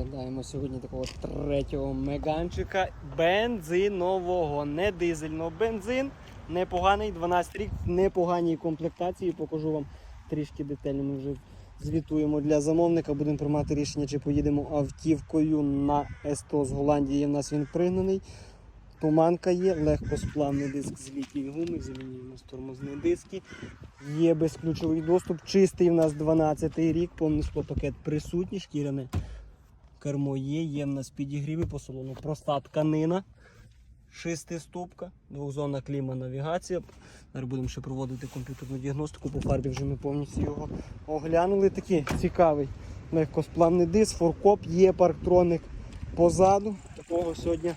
Оглядаємо сьогодні такого третього меганчика бензинового, не дизельного. Бензин непоганий, 12 рік в непоганій комплектації. Покажу вам трішки детально. Ми вже звітуємо для замовника. Будемо приймати рішення, чи поїдемо автівкою на СТО з Голландії. У нас він пригнаний. Туманка є, легкосплавний диск з літньої гуми, замінюємо тормозні диски. Є безключовий доступ, чистий в нас 12 рік, повний склопакет присутній, шкіряне кермо є, є в нас підігріви по салону, проста тканина, шестиступка, двохзонна кліма навігація. Зараз будемо ще проводити комп'ютерну діагностику, по фарбі вже ми повністю його оглянули. Такий цікавий легкосплавний диск, форкоп, є парктроник позаду. Такого сьогодні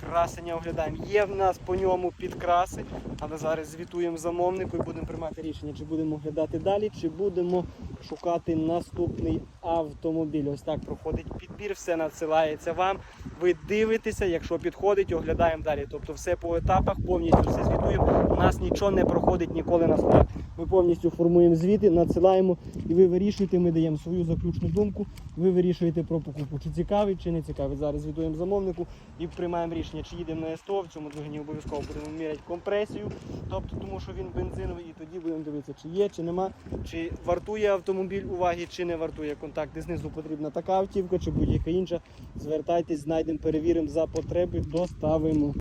красення оглядаємо. Є в нас по ньому підкраси, але зараз звітуємо замовнику і будемо приймати рішення, чи будемо оглядати далі, чи будемо шукати наступний автомобіль. Ось так проходить підбір, все надсилається вам. Ви дивитеся, якщо підходить, оглядаємо далі. Тобто все по етапах, повністю все звітуємо. У нас нічого не проходить ніколи на смерть. Ми повністю формуємо звіти, надсилаємо і ви вирішуєте, ми даємо свою заключну думку. Ви вирішуєте про покупку, чи цікавий, чи не цікавий. Зараз звітуємо замовнику і приймаємо рішення, чи їдемо на СТО, в цьому двигуні обов'язково будемо міряти компресію, тобто тому що він бензиновий, і тоді будемо дивитися, чи є, чи нема, чи вартує автомобіль уваги, чи не вартує. Контакти знизу потрібна така автівка, чи будь-яка інша. Звертайтесь, знайдемо, перевіримо за потреби, доставимо.